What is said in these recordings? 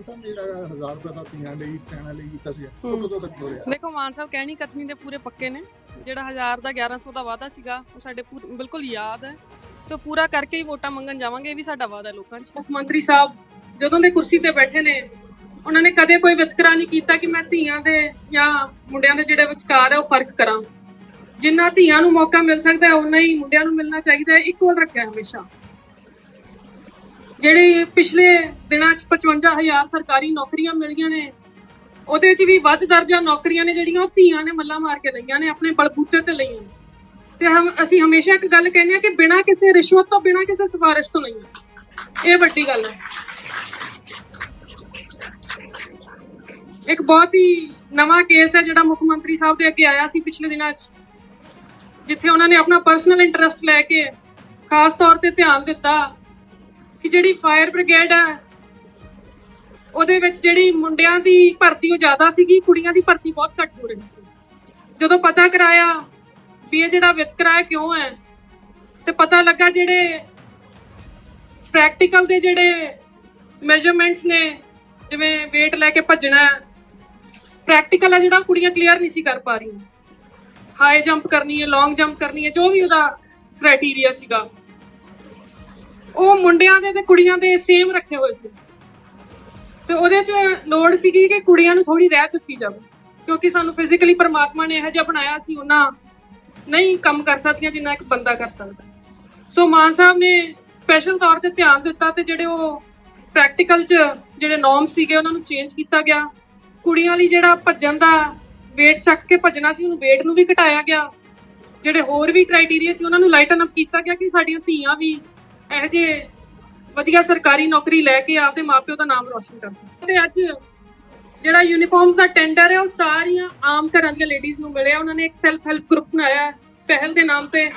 ਮਾਨ ਸਾਹਿਬ ਨੇ ਜਿਹੜਾ 1000 ਰੁਪਏ ਦਾ ਧੀਆਂ ਲਈ ਭੈਣਾਂ ਲਈ ਕੀਤਾ ਸੀ ਉਹ। ਕਦੋਂ ਤੱਕ ਹੋ ਰਿਹਾ। ਦੇਖੋ ਮਾਨ ਸਾਹਿਬ ਕਹਿਣੀ ਕਥਨੀ ਦੇ ਪੂਰੇ ਪੱਕੇ ਨੇ। ਜਿਹੜਾ 1000 ਦਾ 1100 ਦਾ ਵਾਅਦਾ ਸੀਗਾ ਉਹ ਸਾਡੇ ਬਿਲਕੁਲ ਯਾਦ ਹੈ। ਤੇ ਪੂਰਾ ਕਰਕੇ ਹੀ ਵੋਟਾਂ ਮੰਗਣ ਜਾਵਾਂਗੇ ਇਹ ਵੀ ਸਾਡਾ ਵਾਅਦਾ ਲੋਕਾਂ 'ਚ। ਮੁੱਖ ਮੰਤਰੀ ਸਾਹਿਬ ਜਦੋਂ ਦੇ ਕੁਰਸੀ ਤੇ ਬੈਠੇ ਨੇ ਉਹਨਾਂ ਨੇ ਕਦੇ ਕੋਈ ਵਿਤਕਰਾ ਨਹੀਂ ਕੀਤਾ ਕਿ ਮੈਂ ਧੀਆਂ ਦੇ ਜਾਂ ਮੁੰਡਿਆਂ ਦੇ ਜਿਹੜੇ ਵਿਚਕਾਰ ਹੈ ਉਹ ਫ਼ਰਕ ਕਰਾਂ। ਜਿੰਨਾ ਧੀਆਂ ਨੂੰ ਮੌਕਾ ਮਿਲ ਸਕਦਾ ਹੈ ਉਨਾ ਹੀ ਮੁੰਡਿਆਂ ਨੂੰ ਮਿਲਣਾ ਚਾਹੀਦਾ ਹੈ ਇਕੁਅਲ ਰੱਖਿਆ ਹਮੇਸ਼ਾ। ਜਿਹੜੇ ਪਿਛਲੇ ਦਿਨਾਂ 'ਚ 55000 ਸਰਕਾਰੀ ਨੌਕਰੀਆਂ ਮਿਲੀਆਂ ਨੇ, ਉਹਦੇ 'ਚ ਵੀ ਵੱਧ ਦਰਜਾ ਨੌਕਰੀਆਂ ਨੇ ਜਿਹੜੀਆਂ, ਉਹ ਧੀਆਂ ਨੇ ਮੱਲਾ ਮਾਰ ਕੇ ਲਈਆਂ ਨੇ, ਆਪਣੇ ਬਲਬੂਤੇ ਤੇ ਲਈਆਂ ਨੇ। ਤੇ ਹਮ, ਅਸੀਂ ਹਮੇਸ਼ਾ ਇੱਕ ਗੱਲ ਕਹਿੰਦੇ ਆ ਕਿ ਬਿਨਾਂ ਕਿਸੇ ਰਿਸ਼ਵਤ ਤੋਂ, ਬਿਨਾਂ ਕਿਸੇ ਸਿਫਾਰਿਸ਼ ਤੋਂ ਨਹੀਂ। ਇਹ ਵੱਡੀ ਗੱਲ ਹੈ। ਇੱਕ ਬਹੁਤ ਹੀ ਨਵਾਂ ਕੇਸ ਹੈ ਜਿਹੜਾ ਮੁੱਖ ਮੰਤਰੀ ਸਾਹਿਬ ਦੇ ਅੱਗੇ ਆਇਆ ਸੀ ਪਿਛਲੇ ਦਿਨਾਂ 'ਚ, ਜਿੱਥੇ ਉਹਨਾਂ ਨੇ ਆਪਣਾ ਪਰਸਨਲ ਇੰਟਰਸਟ ਲੈ ਕੇ ਖਾਸ ਤੌਰ ਤੇ ਧਿਆਨ ਦਿੱਤਾ। ਕਿ ਜਿਹੜੀ ਫਾਇਰ ਬ੍ਰਿਗੇਡ ਹੈ ਉਹਦੇ ਵਿੱਚ ਜਿਹੜੀ ਮੁੰਡਿਆਂ ਦੀ ਭਰਤੀ ਉਹ ਜ਼ਿਆਦਾ ਸੀਗੀ, ਕੁੜੀਆਂ ਦੀ ਭਰਤੀ ਬਹੁਤ ਘੱਟ ਹੋ ਰਹੀ ਸੀ। ਜਦੋਂ ਪਤਾ ਕਰਾਇਆ ਵੀ ਇਹ ਜਿਹੜਾ ਵਿਤਕਰਾ ਕਿਉਂ ਹੈ, ਤੇ ਪਤਾ ਲੱਗਾ ਜਿਹੜੇ ਪ੍ਰੈਕਟੀਕਲ ਦੇ ਜਿਹੜੇ ਮੈਜ਼ਰਮੈਂਟਸ ਨੇ, ਜਿਵੇਂ weight ਲੈ ਕੇ ਭੱਜਣਾ ਪ੍ਰੈਕਟੀਕਲ ਹੈ ਜਿਹੜਾ ਕੁੜੀਆਂ ਕਲੀਅਰ ਨਹੀਂ ਸੀ ਕਰ ਪਾ ਰਹੀਆਂ। ਹਾਈ ਜੰਪ ਕਰਨੀ ਹੈ ਲੌਂਗ ਜੰਪ ਕਰਨੀ ਹੈ, ਜੋ ਵੀ ਉਹਦਾ ਕ੍ਰਾਈਟੇਰੀਆ ਸੀਗਾ। ਉਹ ਮੁੰਡਿਆਂ ਦੇ ਤੇ ਕੁੜੀਆਂ ਦੇ ਸੇਮ ਰੱਖੇ ਹੋਏ ਸੀ। ਤੇ ਉਹਦੇ 'ਚ ਲੋੜ ਸੀਗੀ ਕਿ ਕੁੜੀਆਂ ਨੂੰ ਥੋੜੀ ਰਹਿਤ ਦਿੱਤੀ ਜਾਵੇ, ਕਿਉਂਕਿ ਸਾਨੂੰ ਫਿਜ਼ੀਕਲੀ ਪਰਮਾਤਮਾ ਨੇ ਇਹੋ ਜਿਹਾ ਬਣਾਇਆ ਸੀ, ਉਹਨਾਂ ਨਹੀਂ ਕੰਮ ਕਰ ਸਕਦੀਆਂ ਜਿੰਨਾ ਇੱਕ ਬੰਦਾ ਕਰ ਸਕਦਾ। ਸੋ ਮਾਨ ਸਾਹਿਬ ਨੇ ਸਪੈਸ਼ਲ ਤੌਰ ਤੇ ਧਿਆਨ ਦਿੱਤਾ ਤੇ ਜਿਹੜੇ ਉਹ ਪ੍ਰੈਕਟੀਕਲ 'ਚ ਜਿਹੜੇ ਨੋਰਮ ਸੀਗੇ, ਉਹਨਾਂ ਨੂੰ ਚੇਂਜ ਕੀਤਾ ਗਿਆ। ਕੁੜੀਆਂ ਲਈ ਜਿਹੜਾ ਭੱਜਣ ਦਾ weight ਚੱਕ ਕੇ ਭੱਜਣਾ ਸੀ, ਉਹਨੂੰ weight ਨੂੰ ਵੀ ਘਟਾਇਆ ਗਿਆ। ਜਿਹੜੇ ਹੋਰ ਵੀ ਕ੍ਰਾਈਟੇਰੀਆ ਸੀ, ਉਹਨਾਂ ਨੂੰ ਲਾਈਟਨ ਅਪ ਕੀਤਾ ਗਿਆ ਕਿ ਸਾਡੀਆਂ ਧੀਆਂ ਵੀ ਇਹੋ ਜਿਹੇ ਵਧੀਆ ਸਰਕਾਰੀ ਨੌਕਰੀ ਲੈ ਕੇ ਆਪਦੇ ਮਾਪਿਓ ਦਾ ਨਾਮ ਰੋਸ਼ਨ ਕਰ ਸਕਣ। ਤੇ ਅੱਜ ਜਿਹੜਾ ਯੂਨੀਫਾਰਮਸ ਦਾ ਟੈਂਡਰ ਹੈ, ਉਹ ਸਾਰੀਆਂ ਆਮ ਘਰਾਂ ਦੀਆਂ ਲੇਡੀਜ਼ ਨੂੰ ਮਿਲਿਆ। ਉਹਨਾਂ ਨੇ ਇੱਕ ਸੈਲਫ ਹੈਲਪ ਗਰੁੱਪ ਬਣਾਇਆ ਪਹਿਲ ਦੇ ਨਾਮ ਤੇ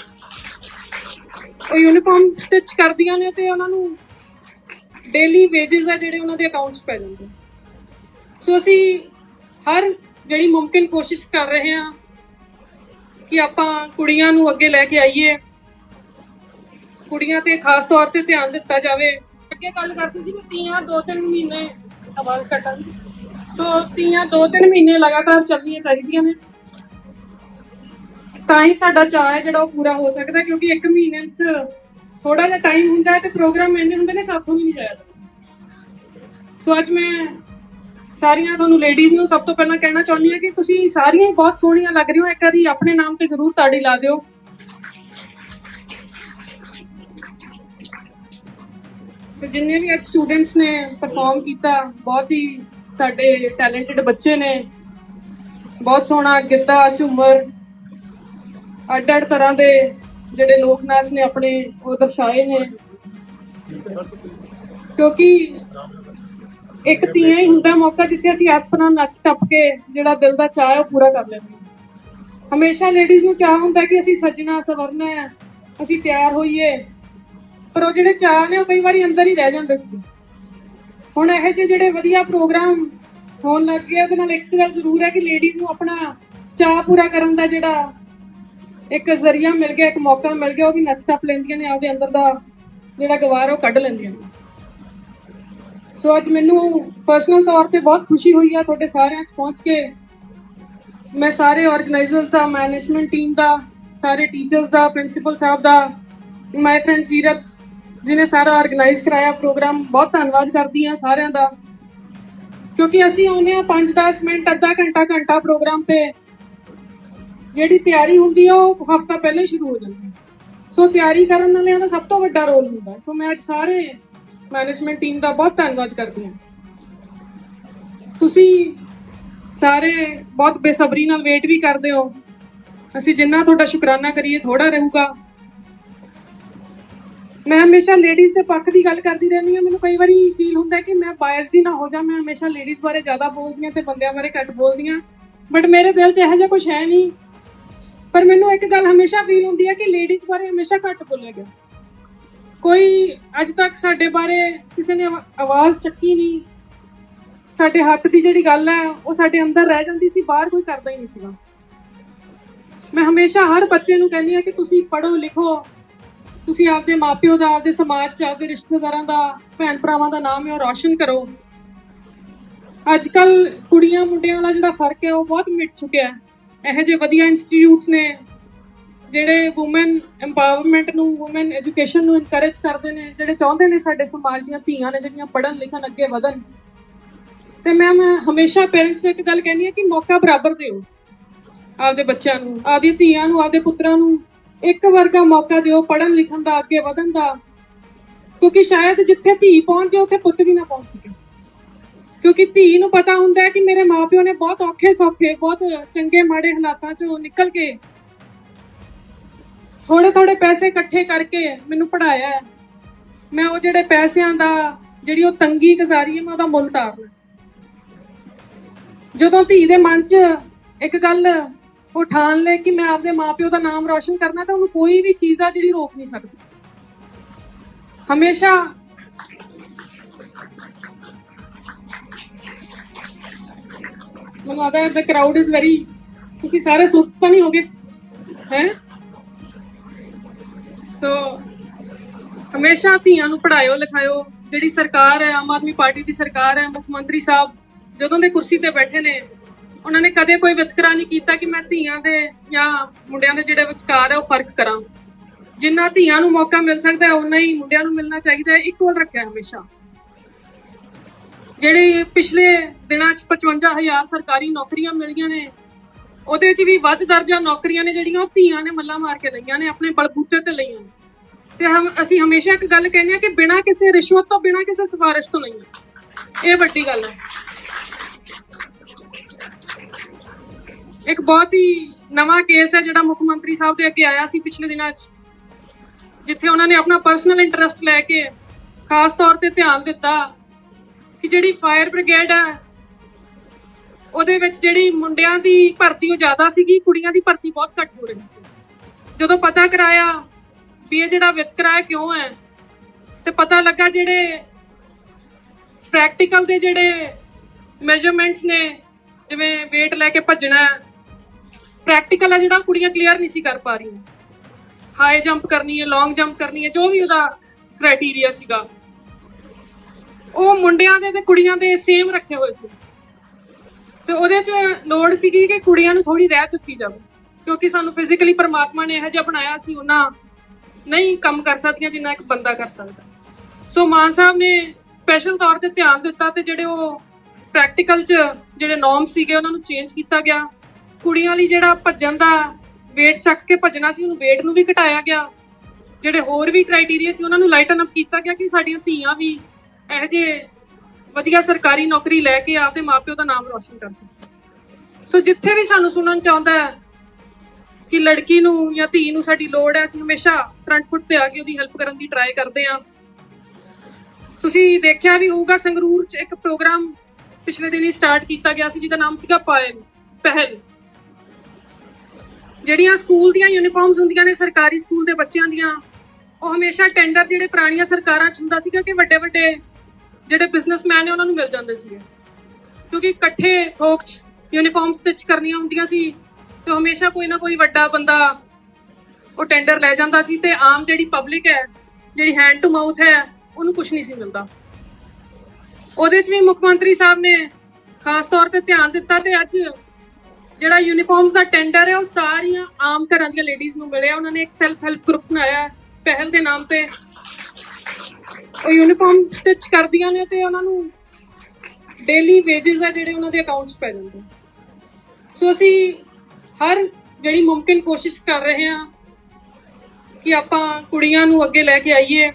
ਉਹ ਯੂਨੀਫਾਰਮ ਸਟਿਚ ਕਰਦੀਆਂ ਨੇ ਤੇ ਉਹਨਾਂ ਨੂੰ ਡੇਲੀ ਵੇजेस ਆ ਜਿਹੜੇ ਉਹਨਾਂ ਦੇ ਅਕਾਊਂਟਸ ਪੈ ਜਾਂਦੇ ਸੋ ਅਸੀਂ ਹਰ ਜਿਹੜੀ ਮੁਮਕਿਨ ਕੋਸ਼ਿਸ਼ ਕਰ ਰਹੇ ਹਾਂ ਕਿ ਆਪਾਂ ਕੁੜੀਆਂ ਨੂੰ ਅੱਗੇ ਲੈ ਕੇ ਆਈਏ। ਕੁੜੀਆਂ ਤੇ ਖਾਸ ਤੌਰ ਤੇ ਧਿਆਨ ਦਿੱਤਾ ਜਾਵੇ। ਅੱਗੇ ਗੱਲ ਕਰਦੀ ਸੀ ਮੈਂ ਤੀਆਂ ਦੋ ਤਿੰਨ ਮਹੀਨੇ ਆਵਾਜ਼ ਕੱਟਾਂ ਸੋ ਤੀਆਂ ਦੋ ਤਿੰਨ ਮਹੀਨੇ ਲਗਾਤਾਰ ਚੱਲਣੀਆਂ ਚਾਹੀਦੀਆਂ ਨੇ। ਤਾਂ ਹੀ ਸਾਡਾ ਚਾਅ ਹੈ ਜਿਹੜਾ ਉਹ ਪੂਰਾ ਹੋ ਸਕਦਾ ਕਿਉਂਕਿ ਇੱਕ ਮਹੀਨੇ ਵਿੱਚ ਥੋੜਾ ਜਿਹਾ ਟਾਈਮ ਹੁੰਦਾ ਹੈ ਤੇ ਪ੍ਰੋਗਰਾਮ ਇੰਨੇ ਹੁੰਦੇ ਨੇ ਸਾਥੋਂ ਵੀ ਨਹੀਂ ਜਾਇਆ ਸੋ ਅੱਜ ਮੈਂ ਸਾਰੀਆਂ ਤੁਹਾਨੂੰ ਲੇਡੀਜ਼ ਨੂੰ ਸਭ ਤੋਂ ਪਹਿਲਾਂ ਕਹਿਣਾ ਚਾਹੁੰਦੀ ਹਾਂ ਕਿ ਤੁਸੀਂ ਸਾਰੀਆਂ ਹੀ ਬਹੁਤ ਸੋਹਣੀਆਂ ਲੱਗ ਰਹੀ ਹੋ। ਇੱਕ ਵਾਰੀ ਆਪਣੇ ਨਾਮ ਤੇ ਜ਼ਰੂਰ ਤਾੜੀ ਲਾ ਦਿਓ। ਤੇ ਜਿੰਨੇ ਵੀ ਅੱਜ ਸਟੂਡੈਂਟਸ ਨੇ ਪਰਫਾਰਮ ਕੀਤਾ, ਬਹੁਤ ਹੀ ਸਾਡੇ ਟੈਲੈਂਟਡ ਬੱਚੇ ਨੇ। ਬਹੁਤ ਸੋਹਣਾ ਗਿੱਧਾ, ਝੂਮਰ, ਅੱਡ ਅੱਡ ਤਰ੍ਹਾਂ ਦੇ ਜਿਹੜੇ ਲੋਕ ਨਾਚ ਨੇ ਆਪਣੇ, ਉਹ ਦਰਸਾਏ ਨੇ। ਕਿਉਂਕਿ ਇੱਕ ਤੀਆਂ ਹੀ ਹੁੰਦਾ ਮੌਕਾ ਜਿੱਥੇ ਅਸੀਂ ਆਪਣਾ ਨੱਚ ਟੱਪ ਕੇ ਜਿਹੜਾ ਦਿਲ ਦਾ ਚਾਹ ਹੈ ਉਹ ਪੂਰਾ ਕਰ ਲੈਂਦੇ ਹਾਂ। ਹਮੇਸ਼ਾ ਲੇਡੀਜ਼ ਨੂੰ ਚਾਹ ਹੁੰਦਾ ਕਿ ਅਸੀਂ ਸੱਜਣਾ, ਸਵਰਨਾ ਹੈ, ਅਸੀਂ ਤਿਆਰ ਹੋਈਏ। ਪਰ ਉਹ ਜਿਹੜੇ ਚਾਅ ਨੇ, ਉਹ ਕਈ ਵਾਰੀ ਅੰਦਰ ਹੀ ਰਹਿ ਜਾਂਦੇ ਸੀ। ਹੁਣ ਇਹੋ ਜਿਹੇ ਜਿਹੜੇ ਵਧੀਆ ਪ੍ਰੋਗਰਾਮ ਹੋਣ ਲੱਗ ਗਏ, ਉਹਦੇ ਨਾਲ ਇੱਕ ਗੱਲ ਜ਼ਰੂਰ ਹੈ ਕਿ ਲੇਡੀਜ਼ ਨੂੰ ਆਪਣਾ ਚਾਹ ਪੂਰਾ ਕਰਨ ਦਾ ਜਿਹੜਾ ਇੱਕ ਜ਼ਰੀਆ ਮਿਲ ਗਿਆ, ਇੱਕ ਮੌਕਾ ਮਿਲ ਗਿਆ, ਉਹ ਵੀ ਨੱਚ ਟੱਪ ਲੈਂਦੀਆਂ ਨੇ, ਆਪਦੇ ਅੰਦਰ ਦਾ ਜਿਹੜਾ ਗਵਾਰ ਉਹ ਕੱਢ ਲੈਂਦੀਆਂ ਨੇ। ਸੋ ਅੱਜ ਮੈਨੂੰ ਪਰਸਨਲ ਤੌਰ ਤੇ ਬਹੁਤ ਖੁਸ਼ੀ ਹੋਈ ਆ ਤੁਹਾਡੇ ਸਾਰਿਆਂ 'ਚ ਪਹੁੰਚ ਕੇ। ਮੈਂ ਸਾਰੇ ਆਰਗੇਨਾਈਜ਼ਰਸ ਦਾ ਮੈਨੇਜਮੈਂਟ ਟੀਮ ਦਾ, ਸਾਰੇ ਟੀਚਰਸ ਦਾ ਪ੍ਰਿੰਸੀਪਲ ਸਾਹਿਬ ਦਾ ਮਾਈ ਫਰੈਂਡ ਸੀਰਤ ਜਿਨੇ ਸਾਰਾ ਆਰਗੇਨਾਈਜ਼ ਕਰਾਇਆ ਪ੍ਰੋਗਰਾਮ ਬਹੁਤ ਧੰਨਵਾਦ ਕਰਦੀ ਆ ਸਾਰਿਆਂ ਦਾ। ਕਿਉਂਕਿ ਅਸੀਂ ਆਉਂਦੇ ਆ 5-10 ਮਿੰਟ, ਅੱਧਾ ਘੰਟਾ ਘੰਟਾ ਪ੍ਰੋਗਰਾਮ ਤੇ। ਜਿਹੜੀ ਤਿਆਰੀ ਹੁੰਦੀ ਆ, ਉਹ ਹਫਤਾ ਪਹਿਲਾਂ ਹੀ ਸ਼ੁਰੂ ਹੋ ਜਾਂਦੀ ਹੈ। ਸੋ ਤਿਆਰੀ ਕਰਨ ਵਾਲਿਆਂ ਦਾ ਸਭ ਤੋਂ ਵੱਡਾ ਰੋਲ ਹੁੰਦਾ ਸੋ ਮੈਂ ਅੱਜ ਸਾਰੇ ਮੈਨੇਜਮੈਂਟ ਟੀਮ ਦਾ ਬਹੁਤ ਧੰਨਵਾਦ ਕਰਦੀ ਹਾਂ। ਤੁਸੀਂ ਸਾਰੇ ਬਹੁਤ ਬੇਸਬਰੀ ਨਾਲ ਵੇਟ ਵੀ ਕਰਦੇ ਹੋ। ਅਸੀਂ ਜਿੰਨਾ ਤੁਹਾਡਾ ਸ਼ੁਕਰਾਨਾ ਕਰੀਏ ਥੋੜਾ ਰਹੂਗਾ। ਮੈਂ ਹਮੇਸ਼ਾ ਲੇਡੀਜ਼ ਦੇ ਪੱਖ ਦੀ ਗੱਲ ਕਰਦੀ ਰਹਿੰਦੀ ਹਾਂ। ਮੈਨੂੰ ਕਈ ਵਾਰੀ ਫੀਲ ਹੁੰਦਾ ਕਿ ਮੈਂ ਬਾਇਸਡ ਹੀ ਨਾ ਹੋ ਜਾ ਮੈਂ ਹਮੇਸ਼ਾ ਲੇਡੀਜ਼ ਬਾਰੇ ਜ਼ਿਆਦਾ ਬੋਲਦੀ ਹਾਂ ਤੇ ਬੰਦਿਆਂ ਬਾਰੇ ਘੱਟ ਬੋਲਦੀ ਹਾਂ। ਬਟ ਮੇਰੇ ਦਿਲ 'ਚ ਇਹੋ ਜਿਹਾ ਕੁਝ ਹੈ ਨਹੀਂ। ਪਰ ਮੈਨੂੰ ਇੱਕ ਗੱਲ ਹਮੇਸ਼ਾ ਫੀਲ ਹੁੰਦੀ ਹੈ ਕਿ ਲੇਡੀਜ਼ ਬਾਰੇ ਹਮੇਸ਼ਾ ਘੱਟ ਬੋਲਿਆ ਗਿਆ। ਕੋਈ ਅੱਜ ਤੱਕ ਸਾਡੇ ਬਾਰੇ ਕਿਸੇ ਨੇ ਆਵਾਜ਼ ਚੱਕੀ ਨਹੀਂ। ਸਾਡੇ ਹੱਕ ਦੀ ਜਿਹੜੀ ਗੱਲ ਹੈ, ਉਹ ਸਾਡੇ ਅੰਦਰ ਰਹਿ ਜਾਂਦੀ ਸੀ। ਬਾਹਰ ਕੋਈ ਕਰਦਾ ਹੀ ਨਹੀਂ ਸੀਗਾ। ਮੈਂ ਹਮੇਸ਼ਾ ਹਰ ਬੱਚੇ ਨੂੰ ਕਹਿੰਦੀ ਆ ਕਿ ਤੁਸੀਂ ਪੜ੍ਹੋ ਲਿਖੋ। ਤੁਸੀਂ ਆਪਦੇ ਮਾਪਿਓ ਦਾ, ਆਪਦੇ ਸਮਾਜ ਚ, ਆਪਦੇ ਰਿਸ਼ਤੇਦਾਰਾਂ ਦਾ ਭੈਣ ਭਰਾਵਾਂ ਦਾ ਨਾਮ ਹੈ ਰੌਸ਼ਨ ਕਰੋ। ਅੱਜ ਕੱਲ ਕੁੜੀਆਂ ਮੁੰਡਿਆਂ ਵਾਲਾ ਜਿਹੜਾ ਫ਼ਰਕ ਹੈ, ਉਹ ਬਹੁਤ ਮਿਟ ਚੁੱਕਿਆ ਹੈ। ਇਹੋ ਜਿਹੇ ਵਧੀਆ ਇੰਸਟੀਚਿਊਟਸ ਨੇ, ਜਿਹੜੇ ਔਮਨ ਐਮਪਾਵਰਮੈਂਟ ਨੂੰ ਔਮਨ ਐਜੂਕੇਸ਼ਨ ਨੂੰ ਇਨਕਰੇਜ ਕਰਦੇ ਨੇ, ਜਿਹੜੇ ਚਾਹੁੰਦੇ ਨੇ ਸਾਡੇ ਸਮਾਜ ਦੀਆਂ ਧੀਆਂ ਨੇ, ਜਿਹੜੀਆਂ ਪੜ੍ਹਨ ਲਿਖਣ, ਅੱਗੇ ਵਧਣ। ਤੇ ਮੈਂ ਮੈਂ ਹਮੇਸ਼ਾ ਪੇਰੈਂਟਸ ਨੂੰ ਇੱਕ ਗੱਲ ਕਹਿੰਦੀ ਹਾਂ ਕਿ ਮੌਕਾ ਬਰਾਬਰ ਦਿਓ। ਆਪਦੇ ਬੱਚਿਆਂ ਨੂੰ ਆਪਦੀ ਧੀਆਂ ਨੂੰ, ਆਪਦੇ ਪੁੱਤਰਾਂ ਨੂੰ। ਇੱਕ ਵਰਗਾ ਮੌਕਾ ਦਿਓ, ਪੜ੍ਹਨ ਲਿਖਣ ਦਾ, ਅੱਗੇ ਵਧਣ ਦਾ। ਕਿਉਂਕਿ ਸ਼ਾਇਦ ਜਿੱਥੇ ਧੀ ਪਹੁੰਚ ਜਾਏ, ਉੱਥੇ ਪੁੱਤ ਵੀ ਨਾ ਪਹੁੰਚ ਸਕੇ। ਕਿਉਂਕਿ ਧੀ ਨੂੰ ਪਤਾ ਹੁੰਦਾ ਹੈ ਕਿ ਮੇਰੇ ਮਾਪਿਓ ਨੇ ਬਹੁਤ ਔਖੇ, ਸੌਖੇ, ਬਹੁਤ ਚੰਗੇ, ਮਾੜੇ ਹਾਲਾਤਾਂ ਚੋਂ ਨਿਕਲ ਕੇ ਥੋੜੇ ਥੋੜੇ ਪੈਸੇ ਇਕੱਠੇ ਕਰਕੇ ਮੈਨੂੰ ਪੜਾਇਆ ਹੈ। ਮੈਂ ਉਹ ਜਿਹੜੇ ਪੈਸਿਆਂ ਦਾ, ਜਿਹੜੀ ਉਹ ਤੰਗੀ ਗੁਜ਼ਾਰੀ ਹੈ, ਮੈਂ ਉਹਦਾ ਮੁੱਲ ਤਾਰਨਾ ਜਦੋਂ ਧੀ ਦੇ ਮਨ 'ਚ ਇੱਕ ਗੱਲ ਉਹ ਠਾਣ ਲੈ ਕਿ ਮੈਂ ਆਪਦੇ ਮਾਪਿਓ ਦਾ ਨਾਮ ਰੌਸ਼ਨ ਕਰਨਾ ਤਾਂ ਉਹਨੂੰ ਕੋਈ ਵੀ ਚੀਜ਼ ਆ ਜਿਹੜੀ ਰੋਕ ਨਹੀਂ ਸਕਦੀ। ਹਮੇਸ਼ਾ ਮੈਨੂੰ ਲੱਗਦਾ ਹੈ the crowd is ਤੁਸੀਂ ਸਾਰੇ ਸੁਸਤ ਤਾਂ ਨਹੀਂ ਹੋਗੇ? ਹੈ? ਸੋ ਹਮੇਸ਼ਾ ਧੀਆਂ ਨੂੰ ਪੜਾਇਓ ਲਿਖਾਇਓ, ਜਿਹੜੀ ਸਰਕਾਰ ਹੈ, ਆਮ ਆਦਮੀ ਪਾਰਟੀ ਦੀ ਸਰਕਾਰ ਹੈ, ਮੁੱਖ ਮੰਤਰੀ ਸਾਹਿਬ, ਜਦੋਂ ਦੇ ਕੁਰਸੀ ਤੇ ਬੈਠੇ ਨੇ ਉਹਨਾਂ ਨੇ ਕਦੇ ਕੋਈ ਵਿਤਕਰਾ ਨਹੀਂ ਕੀਤਾ ਕਿ ਮੈਂ ਧੀਆਂ ਦੇ ਜਾਂ ਮੁੰਡਿਆਂ ਦੇ ਜਿਹੜੇ ਵਿਚਕਾਰ ਹੈ ਉਹ ਫ਼ਰਕ ਕਰਾਂ। ਜਿੰਨਾ ਧੀਆਂ ਨੂੰ ਮੌਕਾ ਮਿਲ ਸਕਦਾ ਹੈ ਉਨਾ ਹੀ ਮੁੰਡਿਆਂ ਨੂੰ ਮਿਲਣਾ ਚਾਹੀਦਾ ਹੈ ਇਕੁਅਲ ਰੱਖਿਆ ਹਮੇਸ਼ਾ। ਜਿਹੜੇ ਪਿਛਲੇ ਦਿਨਾਂ 'ਚ 55000 ਸਰਕਾਰੀ ਨੌਕਰੀਆਂ ਮਿਲੀਆਂ ਨੇ, ਉਹਦੇ 'ਚ ਵੀ ਵੱਧ ਦਰਜਾ ਨੌਕਰੀਆਂ ਨੇ ਜਿਹੜੀਆਂ ਉਹ ਧੀਆਂ ਨੇ ਮੱਲਾ ਮਾਰ ਕੇ ਲਈਆਂ ਨੇ, ਆਪਣੇ ਬਲਬੂਤੇ ਤੇ ਲਈਆਂ ਨੇ। ਤੇ ਹਮ, ਅਸੀਂ ਹਮੇਸ਼ਾ ਇੱਕ ਗੱਲ ਕਹਿੰਦੇ ਆ ਕਿ ਬਿਨਾਂ ਕਿਸੇ ਰਿਸ਼ਵਤ ਤੋਂ, ਬਿਨਾਂ ਕਿਸੇ ਸਿਫਾਰਿਸ਼ ਤੋਂ ਨਹੀਂ। ਇਹ ਵੱਡੀ ਗੱਲ ਹੈ। ਇੱਕ ਬਹੁਤ ਹੀ ਨਵਾਂ ਕੇਸ ਹੈ ਜਿਹੜਾ ਮੁੱਖ ਮੰਤਰੀ ਸਾਹਿਬ ਦੇ ਅੱਗੇ ਆਇਆ ਸੀ ਪਿਛਲੇ ਦਿਨਾਂ 'ਚ, ਜਿੱਥੇ ਉਹਨਾਂ ਨੇ ਆਪਣਾ ਪਰਸਨਲ ਇੰਟਰਸਟ ਲੈ ਕੇ ਖਾਸ ਤੌਰ ਤੇ ਧਿਆਨ ਦਿੱਤਾ ਕਿ ਜਿਹੜੀ ਫਾਇਰ ਬ੍ਰਿਗੇਡ ਹੈ, ਉਹਦੇ ਵਿੱਚ ਜਿਹੜੀ ਮੁੰਡਿਆਂ ਦੀ ਭਰਤੀ ਉਹ ਜ਼ਿਆਦਾ ਸੀਗੀ, ਕੁੜੀਆਂ ਦੀ ਭਰਤੀ ਬਹੁਤ ਘੱਟ ਹੋ ਰਹੀ ਸੀ। ਜਦੋਂ ਪਤਾ ਕਰਾਇਆ ਵੀ ਇਹ ਜਿਹੜਾ ਵਿਤਕਰਾ ਕਿਉਂ ਹੈ, ਤੇ ਪਤਾ ਲੱਗਾ ਜਿਹੜੇ ਪ੍ਰੈਕਟੀਕਲ ਦੇ ਜਿਹੜੇ ਮੈਜ਼ਰਮੈਂਟਸ ਨੇ, ਜਿਵੇਂ weight ਲੈ ਕੇ ਭੱਜਣਾ ਪ੍ਰੈਕਟੀਕਲ ਹੈ ਜਿਹੜਾ ਕੁੜੀਆਂ ਕਲੀਅਰ ਨਹੀਂ ਸੀ ਕਰ ਪਾ ਰਹੀਆਂ। ਹਾਈ ਜੰਪ ਕਰਨੀ ਹੈ ਲੌਂਗ ਜੰਪ ਕਰਨੀ ਹੈ, ਜੋ ਵੀ ਉਹਦਾ ਕ੍ਰਾਈਟੇਰੀਆ ਸੀਗਾ। ਉਹ ਮੁੰਡਿਆਂ ਦੇ ਤੇ ਕੁੜੀਆਂ ਦੇ ਸੇਮ ਰੱਖੇ ਹੋਏ ਸੀ। ਤੇ ਉਹਦੇ 'ਚ ਲੋੜ ਸੀਗੀ ਕਿ ਕੁੜੀਆਂ ਨੂੰ ਥੋੜੀ ਰਹਿਤ ਦਿੱਤੀ ਜਾਵੇ। ਕਿਉਂਕਿ ਸਾਨੂੰ ਫਿਜ਼ੀਕਲੀ ਪਰਮਾਤਮਾ ਨੇ ਇਹੋ ਜਿਹਾ ਬਣਾਇਆ ਸੀ, ਉਹਨਾਂ ਨਹੀਂ ਕੰਮ ਕਰ ਸਕਦੀਆਂ ਜਿੰਨਾ ਇੱਕ ਬੰਦਾ ਕਰ ਸਕਦਾ। ਸੋ ਮਾਨ ਸਾਹਿਬ ਨੇ ਸਪੈਸ਼ਲ ਤੌਰ ਤੇ ਧਿਆਨ ਦਿੱਤਾ ਤੇ ਜਿਹੜੇ ਉਹ ਪ੍ਰੈਕਟੀਕਲ 'ਚ ਜਿਹੜੇ ਨੋਰਮ ਸੀਗੇ, ਉਹਨਾਂ ਨੂੰ ਚੇਂਜ ਕੀਤਾ ਗਿਆ। ਕੁੜੀਆਂ ਲਈ ਜਿਹੜਾ ਭੱਜਣ ਦਾ weight ਚੱਕ ਕੇ ਭੱਜਣਾ ਸੀ, ਉਹਨੂੰ weight ਨੂੰ ਵੀ ਘਟਾਇਆ ਗਿਆ। ਜਿਹੜੇ ਹੋਰ ਵੀ ਕ੍ਰਾਈਟੇਰੀਆ ਸੀ, ਉਹਨਾਂ ਨੂੰ ਲਾਈਟਨ ਅਪ ਕੀਤਾ ਗਿਆ ਕਿ ਸਾਡੀਆਂ ਧੀਆਂ ਵੀ ਇਹੋ ਜਿਹੇ ਵਧੀਆ ਸਰਕਾਰੀ ਨੌਕਰੀ ਲੈ ਕੇ ਆਪਦੇ ਮਾਪਿਓ ਦਾ ਨਾਮ ਰੋਸ਼ਨ ਕਰ ਸਕਣ। ਸੋ ਜਿੱਥੇ ਵੀ ਸਾਨੂੰ ਸੁਣਨ ਚਾਹੁੰਦਾ ਹੈ ਕਿ ਲੜਕੀ ਨੂੰ ਜਾਂ ਧੀ ਨੂੰ ਸਾਡੀ ਲੋੜ ਹੈ, ਅਸੀਂ ਹਮੇਸ਼ਾ ਫਰੰਟ ਫੁੱਟ ਤੇ ਆ ਕੇ ਉਹਦੀ ਹੈਲਪ ਕਰਨ ਦੀ ਟਰਾਈ ਕਰਦੇ ਹਾਂ। ਤੁਸੀਂ ਦੇਖਿਆ ਵੀ ਹੋਊਗਾ, ਸੰਗਰੂਰ ਚ ਇੱਕ ਪ੍ਰੋਗਰਾਮ ਪਿਛਲੇ ਦਿਨੀ ਸਟਾਰਟ ਕੀਤਾ ਗਿਆ ਸੀ, ਜਿਹਦਾ ਨਾਮ ਸੀਗਾ ਪਾਇਲ, ਪਹਿਲ। ਜਿਹੜੀਆਂ ਸਕੂਲ ਦੀਆਂ ਯੂਨੀਫਾਰਮਸ ਹੁੰਦੀਆਂ ਨੇ, ਸਰਕਾਰੀ ਸਕੂਲ ਦੇ ਬੱਚਿਆਂ ਦੀਆਂ, ਉਹ ਹਮੇਸ਼ਾ ਟੈਂਡਰ ਜਿਹੜੇ ਪੁਰਾਣੀਆਂ ਸਰਕਾਰਾਂ ਚ ਹੁੰਦਾ ਸੀਗਾ ਕਿ ਵੱਡੇ ਵੱਡੇ ਜਿਹੜੇ ਬਿਜ਼ਨਸਮੈਨ ਨੇ, ਉਹਨਾਂ ਨੂੰ ਮਿਲ ਜਾਂਦੇ ਸੀਗੇ। ਕਿਉਂਕਿ ਇਕੱਠੇ ਥੋਕ ਚ ਯੂਨੀਫਾਰਮ ਸਟਿਚ ਕਰਨੀਆਂ ਹੁੰਦੀਆਂ ਸੀ ਤੇ ਹਮੇਸ਼ਾ ਕੋਈ ਨਾ ਕੋਈ ਵੱਡਾ ਬੰਦਾ ਉਹ ਟੈਂਡਰ ਲੈ ਜਾਂਦਾ ਸੀ ਤੇ ਆਮ ਜਿਹੜੀ ਪਬਲਿਕ ਹੈ, ਜਿਹੜੀ ਹੈਂਡ ਟੂ ਮਾਊਥ ਹੈ, ਉਹਨੂੰ ਕੁਝ ਨਹੀਂ ਸੀ ਮਿਲਦਾ। ਉਹਦੇ 'ਚ ਵੀ ਮੁੱਖ ਮੰਤਰੀ ਸਾਹਿਬ ਨੇ ਖਾਸ ਤੌਰ ਤੇ ਧਿਆਨ ਦਿੱਤਾ ਤੇ ਅੱਜ ਜਿਹੜਾ ਯੂਨੀਫਾਰਮਸ ਦਾ ਟੈਂਡਰ ਹੈ, ਉਹ ਸਾਰੀਆਂ ਆਮ ਘਰਾਂ ਦੀਆਂ ਲੇਡੀਜ਼ ਨੂੰ ਮਿਲਿਆ। ਉਹਨਾਂ ਨੇ ਇੱਕ ਸੈਲਫ ਹੈਲਪ ਗਰੁੱਪ ਬਣਾਇਆ ਪਹਿਲ ਦੇ ਨਾਮ ਤੇ। ਉਹ ਯੂਨੀਫਾਰਮ ਸਟਿਚ ਕਰਦੀਆਂ ਨੇ ਤੇ ਉਹਨਾਂ ਨੂੰ ਡੇਲੀ ਵੇजेस ਆ ਜਿਹੜੇ ਉਹਨਾਂ ਦੇ ਅਕਾਊਂਟਸ ਪੈ ਜਾਂਦੇ ਸੋ ਅਸੀਂ ਹਰ ਜਿਹੜੀ ਮੁਮਕਿਨ ਕੋਸ਼ਿਸ਼ ਕਰ ਰਹੇ ਹਾਂ ਕਿ ਆਪਾਂ ਕੁੜੀਆਂ ਨੂੰ ਅੱਗੇ ਲੈ ਕੇ ਆਈਏ।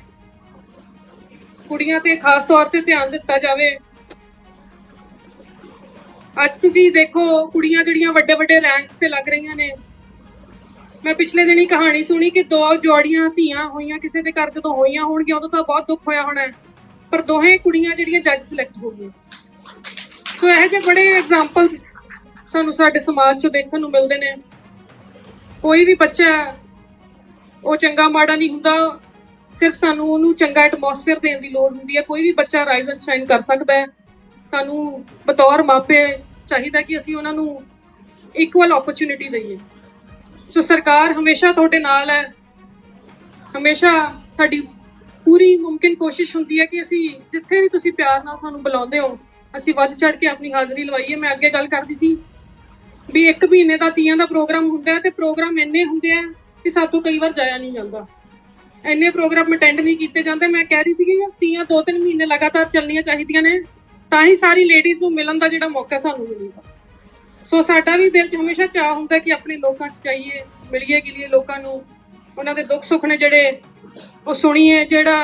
ਕੁੜੀਆਂ ਤੇ ਖਾਸ ਤੌਰ ਤੇ ਧਿਆਨ ਦਿੱਤਾ ਜਾਵੇ। ਅੱਜ ਤੁਸੀਂ ਦੇਖੋ ਕੁੜੀਆਂ ਜਿਹੜੀਆਂ ਵੱਡੇ ਵੱਡੇ ਰੈਂਕਸ ਤੇ ਲੱਗ ਰਹੀਆਂ ਨੇ। ਮੈਂ ਪਿਛਲੇ ਦਿਨੀ ਕਹਾਣੀ ਸੁਣੀ ਕਿ ਦੋ ਜੋੜੀਆਂ ਧੀਆਂ ਹੋਈਆਂ ਕਿਸੇ ਦੇ ਘਰ ਜਦੋਂ ਹੋਈਆਂ ਹੋਣਗੀਆਂ, ਉਦੋਂ ਤਾਂ ਬਹੁਤ ਦੁੱਖ ਹੋਇਆ ਹੋਣਾ ਪਰ ਦੋਹੇ ਕੁੜੀਆਂ ਜਿਹੜੀਆਂ ਜੱਜ ਸਿਲੈਕਟ ਹੋ ਗਈਆਂ। ਸੋ ਇਹੋ ਜਿਹੇ ਬੜੇ ਐਗਜ਼ਾਮਪਲਸ ਸਾਨੂੰ ਸਾਡੇ ਸਮਾਜ 'ਚੋਂ ਦੇਖਣ ਨੂੰ ਮਿਲਦੇ ਨੇ। ਕੋਈ ਵੀ ਬੱਚਾ ਉਹ ਚੰਗਾ ਮਾੜਾ ਨਹੀਂ ਹੁੰਦਾ। ਸਿਰਫ ਸਾਨੂੰ ਉਹਨੂੰ ਚੰਗਾ ਐਟਮੋਸਫੇਅਰ ਦੇਣ ਦੀ ਲੋੜ ਹੁੰਦੀ ਹੈ। ਕੋਈ ਵੀ ਬੱਚਾ ਰਾਈਜ਼ ਐਂਡ ਸ਼ਾਈਨ ਕਰ ਸਕਦਾ ਹੈ। ਸਾਨੂੰ ਬਤੌਰ ਮਾਪੇ ਚਾਹੀਦਾ ਕਿ ਅਸੀਂ ਉਹਨਾਂ ਨੂੰ ਇਕੁਅਲ ਓਪਰਚ्युनिटी ਦਈਏ। ਸੋ ਸਰਕਾਰ ਹਮੇਸ਼ਾ ਤੁਹਾਡੇ ਨਾਲ ਹੈ। ਹਮੇਸ਼ਾ ਸਾਡੀ ਪੂਰੀ ਮੁਮਕਿਨ ਕੋਸ਼ਿਸ਼ ਹੁੰਦੀ ਹੈ ਕਿ ਅਸੀਂ ਜਿੱਥੇ ਵੀ ਤੁਸੀਂ ਪਿਆਰ ਨਾਲ ਸਾਨੂੰ ਬੁਲਾਉਂਦੇ ਹੋ, ਅਸੀਂ ਵੱਧ ਚੜ ਕੇ ਆਪਣੀ ਹਾਜ਼ਰੀ ਲਵਾਈਏ। ਮੈਂ ਅੱਗੇ ਗੱਲ ਕਰਦੀ ਸੀ ਵੀ ਇੱਕ ਮਹੀਨੇ ਦਾ ਤੀਆਂ ਦਾ ਪ੍ਰੋਗਰਾਮ ਹੁੰਦਾ ਹੈ ਤੇ ਪ੍ਰੋਗਰਾਮ ਇੰਨੇ ਹੁੰਦੇ ਆ ਕਿ ਸਾਤੋਂ ਕਈ ਵਾਰ ਜਾਇਆ ਨਹੀਂ ਜਾਂਦਾ। ਇੰਨੇ ਪ੍ਰੋਗਰਾਮ ਅਟੈਂਡ ਨਹੀਂ ਕੀਤੇ ਜਾਂਦੇ। ਮੈਂ ਕਹਿ ਰਹੀ ਸੀਗੀ, ਤੀਆਂ 2-3 ਮਹੀਨੇ ਲਗਾਤਾਰ ਚੱਲਣੀਆਂ ਚਾਹੀਦੀਆਂ ਨੇ। ਤਾਂ ਹੀ ਸਾਰੀ ਲੇਡੀਜ਼ ਨੂੰ ਮਿਲਣ ਦਾ ਜਿਹੜਾ ਮੌਕਾ ਸਾਨੂੰ ਮਿਲੇਗਾ। ਸੋ ਸਾਡਾ ਵੀ ਦਿਲ 'ਚ ਹਮੇਸ਼ਾ ਚਾਹ ਹੁੰਦਾ ਕਿ ਆਪਣੇ ਲੋਕਾਂ 'ਚ ਜਾਈਏ ਮਿਲੀਏ ਗਿਲੀਏ ਲੋਕਾਂ ਨੂੰ। ਉਹਨਾਂ ਦੇ ਦੁੱਖ ਸੁੱਖ ਨੇ ਜਿਹੜੇ ਉਹ ਸੁਣੀਏ, ਜਿਹੜਾ